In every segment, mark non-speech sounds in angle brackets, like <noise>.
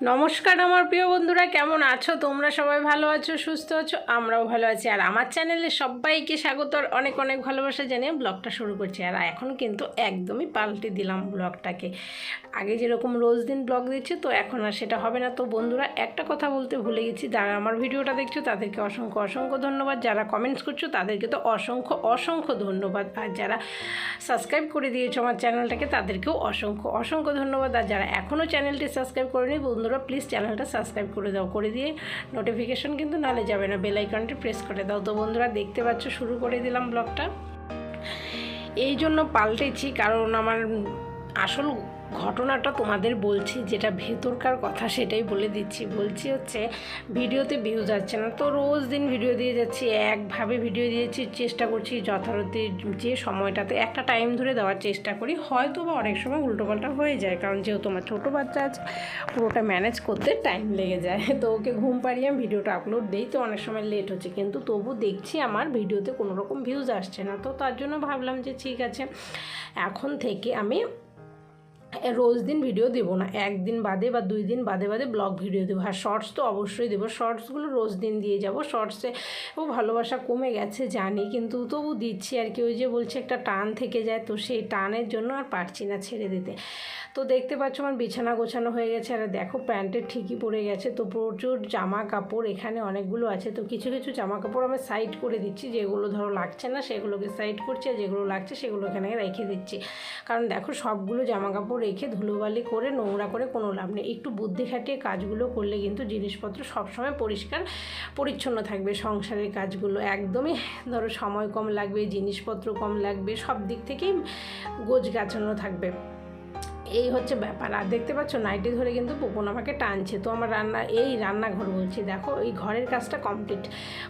নমস্কার আমার প্রিয় বন্ধুরা, কেমন আছো? তোমরা সবাই ভালো আছো, সুস্থ আছো? আমরাও ভালো আছি। আর আমার চ্যানেলে সবাইকে স্বাগত অনেক অনেক ভালোবাসা জানিয়ে ব্লগটা শুরু করছি। আর এখন কিন্তু একদমই পাল্টে দিলাম ব্লগটাকে। আগে যেরকম রোজ দিন ব্লগ দিচ্ছে, তো এখন আর সেটা হবে না। তো বন্ধুরা, একটা কথা বলতে ভুলে গেছি। যারা আমার ভিডিওটা দেখছ, তাদেরকে অসংখ্য অসংখ্য ধন্যবাদ। যারা কমেন্টস করছ, তাদেরকে তো অসংখ্য অসংখ্য ধন্যবাদ। আর যারা সাবস্ক্রাইব করে দিয়েছ আমার চ্যানেলটাকে, তাদেরকেও অসংখ্য অসংখ্য ধন্যবাদ। আর যারা এখনও চ্যানেলটি সাবস্ক্রাইব করেনি বন্ধুরা প্লিজ চ্যানেলটা সাবস্ক্রাইব করে দাও। করে দিয়ে নোটিফিকেশন কিন্তু নালে যাবে না বেল আইকনটি প্রেস করে দাও। তো বন্ধুরা, দেখতে পাচ্ছ, শুরু করে দিলাম ব্লগটা এই জন্য পাল্টেছি, কারণ আমার আসল ঘটনাটা তোমাদের বলছি, যেটা ভেতরকার কথা সেটাই বলে দিচ্ছি। বলছি হচ্ছে, ভিডিওতে ভিউ যাচ্ছে না। তো রোজ দিন ভিডিও দিয়ে যাচ্ছি, একভাবে ভিডিও দিয়েছি, চেষ্টা করছি যথারীতি যে সময়টাতে একটা টাইম ধরে দেওয়ার চেষ্টা করি। হয়তো বা অনেক সময় উল্টোপাল্টা হয়ে যায়, কারণ যেহেতু আমার ছোটো বাচ্চা আছে, পুরোটা ম্যানেজ করতে টাইম লেগে যায়। <laughs> তো ওকে ঘুম পাড়িয়ে আমি ভিডিওটা আপলোড দিই, তো অনেক সময় লেট হচ্ছে। কিন্তু তবু দেখছি আমার ভিডিওতে কোনো রকম ভিউজ আসছে না। তো তার জন্য ভাবলাম যে ঠিক আছে, এখন থেকে আমি রোজ দিন ভিডিও দেবো না। একদিন বাদে বা দুই দিন বাদে বাদে ব্লগ ভিডিও দেবো। আর শর্টস তো অবশ্যই দেবো। শর্টসগুলো রোজ দিন দিয়ে যাব। শর্টসে ও ভালোবাসা কমে গেছে জানি, কিন্তু তবু দিচ্ছি আর কি। ওই যে বলছে, একটা টান থেকে যায় তো সেই টানের জন্য আর পারছি না ছেড়ে দিতে। তো দেখতে পাচ্ছ আমার বিছানা গোছানো হয়ে গেছে। আর দেখো প্যান্টের ঠিকই পড়ে গেছে। তো প্রচুর জামা কাপড় এখানে অনেকগুলো আছে। তো কিছু কিছু জামা কাপড় আমি সাইড করে দিচ্ছি। যেগুলো ধরো লাগছে না, সেগুলোকে সাইড করছি। আর যেগুলো লাগছে, সেগুলো এখানে রেখে দিচ্ছি। কারণ দেখো সবগুলো জামা কাপড় রেখে ধুলোবালি করে, নোংরা করে কোনো লাভ নেই। একটু বুদ্ধি খাটিয়ে কাজগুলো করলে কিন্তু জিনিসপত্র সবসময় পরিষ্কার, পরিচ্ছন্ন থাকবে সংসারের কাজগুলো। একদমই ধরো সময় কম লাগবে, জিনিসপত্র কম লাগবে, সব দিক থেকেই গোছ গাছানো থাকবে। এই হচ্ছে ব্যাপার। আর দেখতে পাচ্ছ, নাইটি ধরে কিন্তু পুপন আমাকে টানছে। তো আমার রান্না, এই রান্নাঘর বলছি, দেখো, এই ঘরের কাজটা কমপ্লিট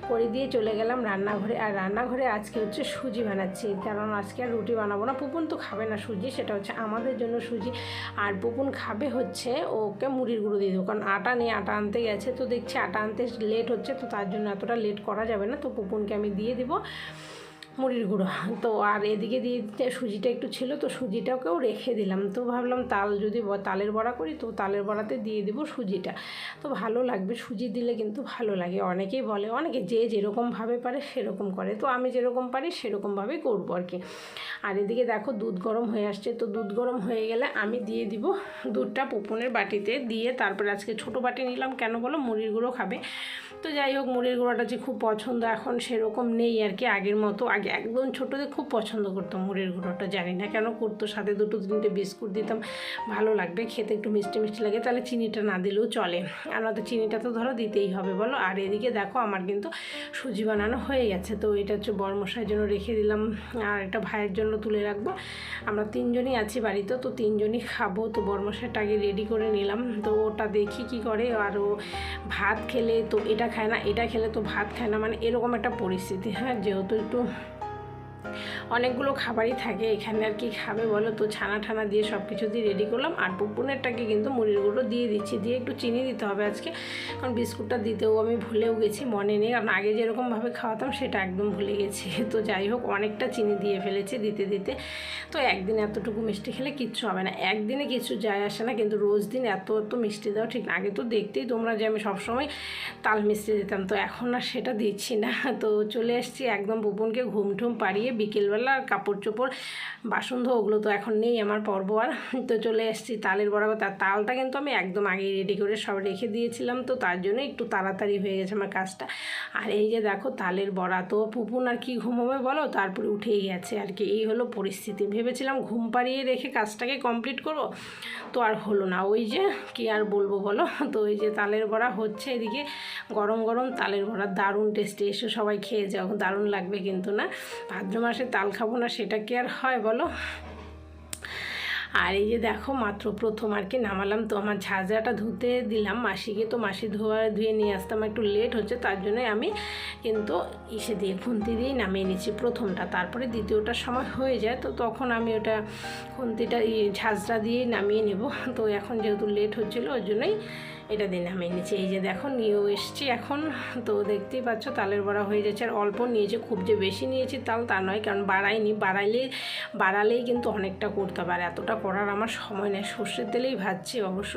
করে দিয়ে চলে গেলাম রান্নাঘরে। আর রান্নাঘরে আজকে হচ্ছে সুজি বানাচ্ছি। কারণ আজকে আর রুটি বানাবো না। পুপুন তো খাবে না সুজি, সেটা হচ্ছে আমাদের জন্য সুজি। আর পুপুন খাবে হচ্ছে ওকে মুড়ির গুঁড়ো দিয়ে দেবো। কারণ আটা নিয়ে আটা আনতে গেছে, তো দেখছি আটা আনতে লেট হচ্ছে, তো তার জন্য এতটা লেট করা যাবে না। তো পুপুনকে আমি দিয়ে দেবো। মুড়ির গুঁড়ো। তো আর এদিকে দিয়ে সুজিটা একটু ছিল, তো সুজিটাকেও রেখে দিলাম। তো ভাবলাম তাল যদি তালের বড়া করি, তো তালের বড়াতে দিয়ে দেবো সুজিটা। তো ভালো লাগবে, সুজি দিলে কিন্তু ভালো লাগে। অনেকেই বলে, অনেকে যে যেরকমভাবে পারে সেরকম করে। তো আমি যেরকম পারি সেরকমভাবেই করব আর কি। আর এদিকে দেখো দুধ গরম হয়ে আসছে। তো দুধ গরম হয়ে গেলে আমি দিয়ে দিব দুধটা পুপনের বাটিতে। দিয়ে তারপরে আজকে ছোটো বাটি নিলাম। কেন বলো? মুড়ির গুঁড়ো খাবে। তো যাই হোক, মুড়ির গুঁড়োটা যে খুব পছন্দ, এখন সেরকম নেই আর কি আগের মতো। আগে একদম ছোটোদের খুব পছন্দ করতাম মুড়ির গুঁড়োটা, জানি না কেন করতো সাথে দুটো তিনটে বিস্কুট দিতাম, ভালো লাগবে, খেতে একটু মিষ্টি মিষ্টি লাগে, তাহলে চিনিটা না দিলেও চলে। আর নয়তো চিনিটা তো ধরো দিতেই হবে, বলো? আর এদিকে দেখো আমার কিন্তু সুজি বানানো হয়ে গেছে, তো এটা হচ্ছে বরমশাইয়ের জন্য রেখে দিলাম। আর একটা ভাইয়ের জন্য তুলে রাখব। আমরা তিনজনই আছি বাড়িতে, তো তিনজনই খাব, তো বরমশাইটা আগে রেডি করে নিলাম, তো ওটা দেখি কি করে, আর ও ভাত খেলে তো এটা খায় না, এটা খেলে তো ভাত খায় না মানে এরকম একটা পরিস্থিতি। হ্যাঁ যেহেতু একটু অনেকগুলো খাবারই থাকে, এখানে আর কি খাবে বলো তো? ছানা ঠানা দিয়ে সব কিছু দিয়ে রেডি করলাম। আর পুপুনেরটাকে কিন্তু মুড়ির গুঁড়ো দিয়ে দিচ্ছি, দিয়ে একটু চিনি দিতে হবে আজকে। কারণ বিস্কুটটা দিতেও আমি ভুলেও গেছি, মনে নেই। কারণ আগে যেরকমভাবে খাওয়াতাম, সেটা একদম ভুলে গেছি। <laughs> তো যাই হোক, অনেকটা চিনি দিয়ে ফেলেছি দিতে দিতে। তো একদিন এতটুকু মিষ্টি খেলে কিচ্ছু হবে না। একদিনে কিছু যায় আসে না, কিন্তু রোজ দিন এত এত মিষ্টি দেওয়া ঠিক আগে তো দেখতেই তোমরা যে আমি সবসময় তাল মিষ্টি দিতাম। তো এখন আর সেটা দিচ্ছি না। <laughs> তো চলে এসেছি একদম বুবনকে ঘুম ঠুম পাড়িয়ে বিকেলবেলা আর কাপড় চোপড়, বাসন ধো ওগুলো তো এখন নেই আমার পর্ব আর। তো চলে এসেছি তালের বরাবর তার তালটা কিন্তু আমি একদম আগে রেডি করে সব রেখে দিয়েছিলাম, তো তার জন্য একটু তাড়াতাড়ি হয়ে গেছে আমার কাজটা। আর এই যে দেখো তালের বড়া, তো পুপুন আর কি ঘুমোবে বলো? তারপরে উঠেই গেছে আর কি। এই হলো পরিস্থিতি। ভেবেছিলাম ঘুম পাড়িয়ে রেখে কাজটাকে কমপ্লিট করব, তো আর হলো না। ওই যে কি আর বলব বলো? তো ওই যে তালের বড়া হচ্ছে এদিকে। গরম গরম তালের বড়া দারুণ টেস্টি এসে সবাই খেয়ে যাও। দারুণ লাগবে কিন্তু না। ভাদ্র মাসে তাল খাব না, সেটা কি আর হয় বলো? আর এই যে দেখো, মাত্র প্রথম আর কি নামালাম। তো আমার ঝাঁঝরাটা ধুতে দিলাম। মাসিকে তো মাসি ধোয়া ধুয়ে নিয়ে আসতাম একটু লেট হচ্ছে, তার জন্য আমি কিন্তু ইসে দিয়ে খুন্তি দিয়েই নামিয়ে নিচ্ছি প্রথমটা। তারপরে দ্বিতীয়টার সময় হয়ে যায়, তো তখন আমি ওটা খুন্তিটা ঝাঁঝরা দিয়েই নামিয়ে নেব। তো এখন যেহেতু লেট হচ্ছিল ওই জন্যই এটা দিয়ে নামিয়ে নিচ্ছি। এই যে দেখো, নিয়েও এসছি এখন। তো দেখতেই পাচ্ছ, তালের বড়া হয়ে যাচ্ছে। আর অল্প নিয়েছে, খুব যে বেশি নিয়েছি তাল তা নয়, কারণ বাড়াইনি। বাড়াইলে, বাড়ালেই কিন্তু অনেকটা করতে পারে এতটা করার আমার সময় নেই। সর্ষের তেলেই ভাজছি। অবশ্য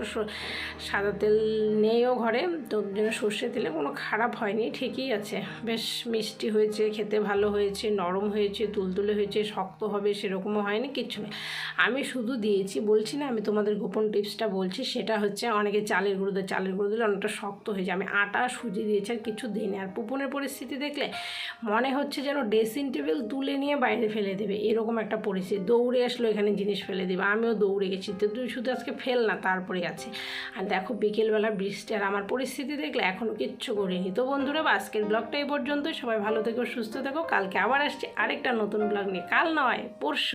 সাদা তেল নেইও ঘরে। তো জন্য সর্ষের তেলে কোনো খারাপ হয়নি। ঠিকই আছে। বেশ মিষ্টি হয়েছে, খেতে ভালো হয়েছে, নরম হয়েছে, তুলতুলে হয়েছে, শক্ত হবে, সেরকমও হয়নি, কিচ্ছু নেই। আমি শুধু দিয়েছি, বলছি না, আমি তোমাদের গোপন টিপসটা বলছি। সেটা হচ্ছে, অনেকে চালের গুঁড়ো দেয় চালের গুঁড়ো দিলে অনেকটা শক্ত হয়ে যায়। আমি আটা সুজি দিয়েছি আর কিছু দিইনি। আর পুপনের পরিস্থিতি দেখলে মনে হচ্ছে যেন ড্রেসিং টেবিল তুলে নিয়ে বাইরে ফেলে দেবে। এরকম একটা পরিস্থিতি। দৌড়ে আসলো এখানে জিনিস ফেলে দেবে। আমিও দৌড়ে গেছি। তো তুই শুধু আজকে ফেল না, তারপরে আছে। আর দেখো বিকেলবেলা বৃষ্টি আর আমার পরিস্থিতি দেখলে এখনও কিচ্ছু করিনি। তো বন্ধুরা, আজকের ব্লগটা এই পর্যন্তই। সবাই ভালো থেকো, সুস্থ থেকো। কালকে আবার আসছে আরেকটা নতুন ব্লগ নিয়ে। কাল নয়, পরশু।